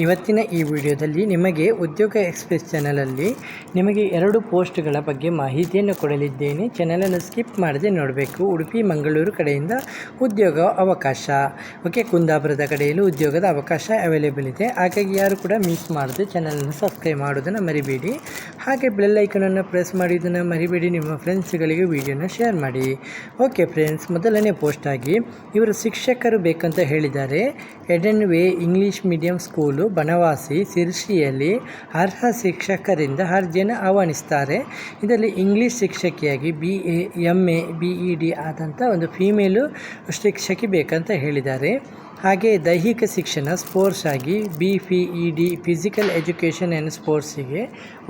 ಇವತ್ತಿನ ಈ ವಿಡಿಯೋದಲ್ಲಿ ನಿಮಗೆ ಉದ್ಯೋಗ ಎಕ್ಸ್ಪ್ರೆಸ್ ಚಾನಲಲ್ಲಿ ನಿಮಗೆ ಎರಡು ಪೋಸ್ಟ್ಗಳ ಬಗ್ಗೆ ಮಾಹಿತಿಯನ್ನು ಕೊಡಲಿದ್ದೇನೆ. ಚಾನಲನ್ನು ಸ್ಕಿಪ್ ಮಾಡದೆ ನೋಡಬೇಕು. ಉಡುಪಿ, ಮಂಗಳೂರು ಕಡೆಯಿಂದ ಉದ್ಯೋಗ ಅವಕಾಶ. ಓಕೆ, ಕುಂದಾಪುರದ ಕಡೆಯಲ್ಲೂ ಉದ್ಯೋಗದ ಅವಕಾಶ ಅವೈಲೇಬಲ್ ಇದೆ. ಹಾಗಾಗಿ ಯಾರು ಕೂಡ ಮಿಸ್ ಮಾಡದೆ ಚಾನಲನ್ನು ಸಬ್ಸ್ಕ್ರೈಬ್ ಮಾಡೋದನ್ನು ಮರಿಬೇಡಿ. ಹಾಗೆ ಬೆಲ್ ಐಕನನ್ನು ಪ್ರೆಸ್ ಮಾಡಿದ್ದನ್ನು ಮರಿಬೇಡಿ. ನಿಮ್ಮ ಫ್ರೆಂಡ್ಸ್ಗಳಿಗೆ ವಿಡಿಯೋನ ಶೇರ್ ಮಾಡಿ. ಓಕೆ ಫ್ರೆಂಡ್ಸ್ ಮೊದಲನೇ ಪೋಸ್ಟ್ ಆಗಿ ಇವರು ಶಿಕ್ಷಕರು ಬೇಕಂತ ಹೇಳಿದ್ದಾರೆ. Eden way English medium school Banavasi ಶಿರ್ಸಿಯಲ್ಲಿ ಅರ್ಹ ಶಿಕ್ಷಕರಿಂದ ಅರ್ಜಿಯನ್ನು ಆಹ್ವಾನಿಸ್ತಾರೆ. ಇದರಲ್ಲಿ English ಶಿಕ್ಷಕಿಯಾಗಿ B A M A B E D ಆದಂಥ ಒಂದು ಫೀಮೇಲು ಶಿಕ್ಷಕಿ ಬೇಕಂತ ಹೇಳಿದ್ದಾರೆ. ಹಾಗೆ ದೈಹಿಕ ಶಿಕ್ಷಣ ಸ್ಪೋರ್ಟ್ಸ್ ಆಗಿ B P E D physical education and ಸ್ಪೋರ್ಟ್ಸಿಗೆ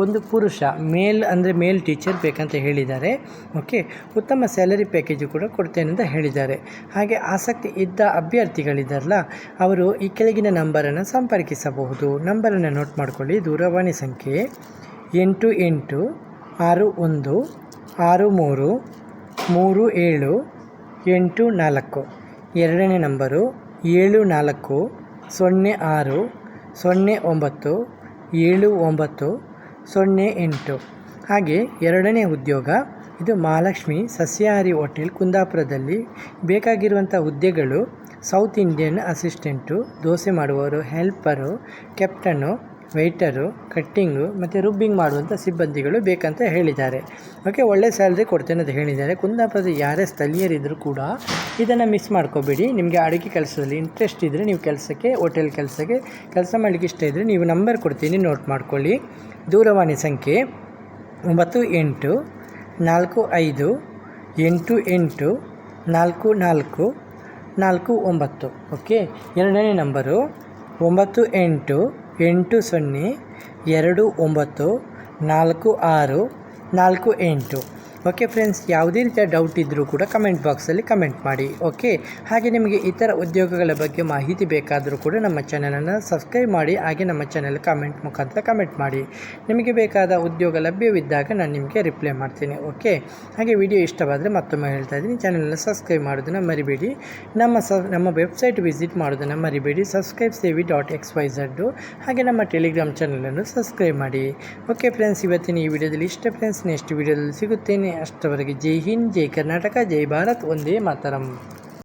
ಒಂದು ಪುರುಷ ಮೇಲ್ ಅಂದರೆ ಮೇಲ್ ಟೀಚರ್ ಬೇಕಂತ ಹೇಳಿದ್ದಾರೆ. ಓಕೆ ಉತ್ತಮ ಸ್ಯಾಲರಿ ಪ್ಯಾಕೇಜು ಕೂಡ ಕೊಡ್ತೇನೆ ಅಂತ ಹೇಳಿದ್ದಾರೆ. ಹಾಗೆ ಆಸಕ್ತಿ ಇದ್ದ ಅಭ್ಯರ್ಥಿಗಳಿದ್ದಾರಲ್ಲ, ಅವರು ಈ ಕೆಳಗಿನ ನಂಬರನ್ನು ಸಂಪರ್ಕಿಸಬಹುದು. ನಂಬರನ್ನು ನೋಟ್ ಮಾಡಿಕೊಳ್ಳಿ. ದೂರವಾಣಿ ಸಂಖ್ಯೆ ಎಂಟು ಎಂಟು ಆರು ಒಂದು, ಆರು ಮೂರು ಮೂರು ಏಳು, ಎಂಟು ನಾಲ್ಕು. ಎರಡನೇ ನಂಬರು ಏಳು ನಾಲ್ಕು, ಸೊನ್ನೆ ಆರು, ಸೊನ್ನೆ ಒಂಬತ್ತು, ಏಳು ಒಂಬತ್ತು, ಸೊನ್ನೆ ಎಂಟು. ಹಾಗೆ ಎರಡನೇ ಉದ್ಯೋಗ, ಇದು ಮಹಾಲಕ್ಷ್ಮಿ ಸಸ್ಯಾಹಾರಿ ಹೋಟೆಲ್ ಕುಂದಾಪುರದಲ್ಲಿ ಬೇಕಾಗಿರುವಂಥ ಹುದ್ದೆಗಳು, ಸೌತ್ ಇಂಡಿಯನ್ ಅಸಿಸ್ಟೆಂಟು, ದೋಸೆ ಮಾಡುವವರು, ಹೆಲ್ಪರು ಕೆಪ್ಟನ್ನು ವೆಯ್ಟರು ಕಟ್ಟಿಂಗು ಮತ್ತು ರುಬ್ಬಿಂಗ್ ಮಾಡುವಂಥ ಸಿಬ್ಬಂದಿಗಳು ಬೇಕಂತ ಹೇಳಿದ್ದಾರೆ. ಓಕೆ ಒಳ್ಳೆ ಸ್ಯಾಲ್ರಿ ಕೊಡ್ತೇನೆ ಅಂತ ಹೇಳಿದ್ದಾರೆ. ಕುಂದಾಪುರದ ಯಾರೇ ಸ್ಥಳೀಯರಿದ್ದರೂ ಕೂಡ ಇದನ್ನು ಮಿಸ್ ಮಾಡ್ಕೋಬೇಡಿ. ನಿಮಗೆ ಅಡುಗೆ ಕೆಲಸದಲ್ಲಿ ಇಂಟ್ರೆಸ್ಟ್ ಇದ್ದರೆ ನೀವು ಕೆಲಸಕ್ಕೆ ಹೋಟೆಲ್ ಕೆಲಸಕ್ಕೆ ಕೆಲಸ ಮಾಡಲಿಕ್ಕೆ ಇಷ್ಟ ಇದ್ದರೆ ನೀವು ನಂಬರ್ ಕೊಡ್ತೀನಿ ನೋಟ್ ಮಾಡ್ಕೊಳ್ಳಿ. ದೂರವಾಣಿ ಸಂಖ್ಯೆ ಒಂಬತ್ತು ಎಂಟು ನಾಲ್ಕು ಐದು ಎಂಟು ಎಂಟು ನಾಲ್ಕು ನಾಲ್ಕು ನಾಲ್ಕು ಒಂಬತ್ತು. ಓಕೆ ಎರಡನೇ ನಂಬರು ಒಂಬತ್ತು ಎಂಟು ಎಂಟು ಸೊನ್ನೆ ಎರಡು ಒಂಬತ್ತು ನಾಲ್ಕು ಆರು ನಾಲ್ಕು ಎಂಟು ಓಕೆ ಫ್ರೆಂಡ್ಸ್ ಯಾವುದೇ ರೀತಿಯ ಡೌಟ್ ಇದ್ದರೂ ಕೂಡ ಕಮೆಂಟ್ ಬಾಕ್ಸಲ್ಲಿ ಕಮೆಂಟ್ ಮಾಡಿ. ಓಕೆ ಹಾಗೆ ನಿಮಗೆ ಇತರ ಉದ್ಯೋಗಗಳ ಬಗ್ಗೆ ಮಾಹಿತಿ ಬೇಕಾದರೂ ಕೂಡ ನಮ್ಮ ಚಾನಲನ್ನು ಸಬ್ಸ್ಕ್ರೈಬ್ ಮಾಡಿ, ಹಾಗೆ ನಮ್ಮ ಚಾನಲ್ ಕಮೆಂಟ್ ಮುಖಾಂತರ ಕಮೆಂಟ್ ಮಾಡಿ. ನಿಮಗೆ ಬೇಕಾದ ಉದ್ಯೋಗ ಲಭ್ಯವಿದ್ದಾಗ ನಾನು ನಿಮಗೆ ರಿಪ್ಲೈ ಮಾಡ್ತೀನಿ. ಓಕೆ ಹಾಗೆ ವಿಡಿಯೋ ಇಷ್ಟವಾದರೆ ಮತ್ತೊಮ್ಮೆ ಹೇಳ್ತಾ ಇದ್ದೀನಿ. ಚಾನಲನ್ನು ಸಬ್ಸ್ಕ್ರೈಬ್ ಮಾಡೋದನ್ನು ಮರಿಬೇಡಿ. ನಮ್ಮ ಸ, ನಮ್ಮ ವೆಬ್ಸೈಟ್ ವಿಸಿಟ್ ಮಾಡೋದನ್ನು ಮರಿಬೇಡಿ. ಸಬ್ಸ್ಕ್ರೈಬ್ ಸೇವಿ ಡಾಟ್ ಎಕ್ಸ್ ವೈ ಝಡ್ಡು ಹಾಗೆ ನಮ್ಮ ಟೆಲಿಗ್ರಾಮ್ ಚಾನಲನ್ನು ಸಬ್ಸ್ಕ್ರೈಬ್ ಮಾಡಿ. ಓಕೆ ಫ್ರೆಂಡ್ಸ್ ಇವತ್ತಿನ ಈ ವಿಡಿಯೋದಲ್ಲಿ ಇಷ್ಟ ಫ್ರೆಂಡ್ಸ್ ನೆಕ್ಸ್ಟ್ ವಿಡಿಯೋದಲ್ಲಿ ಸಿಗುತ್ತೇನೆ. ಅಷ್ಟವರೆಗೆ ಜೈ ಹಿಂದ್ ಜೈ ಕರ್ನಾಟಕ ಜೈ ಭಾರತ್ ಒಂದೇ ಮಾತರಂ.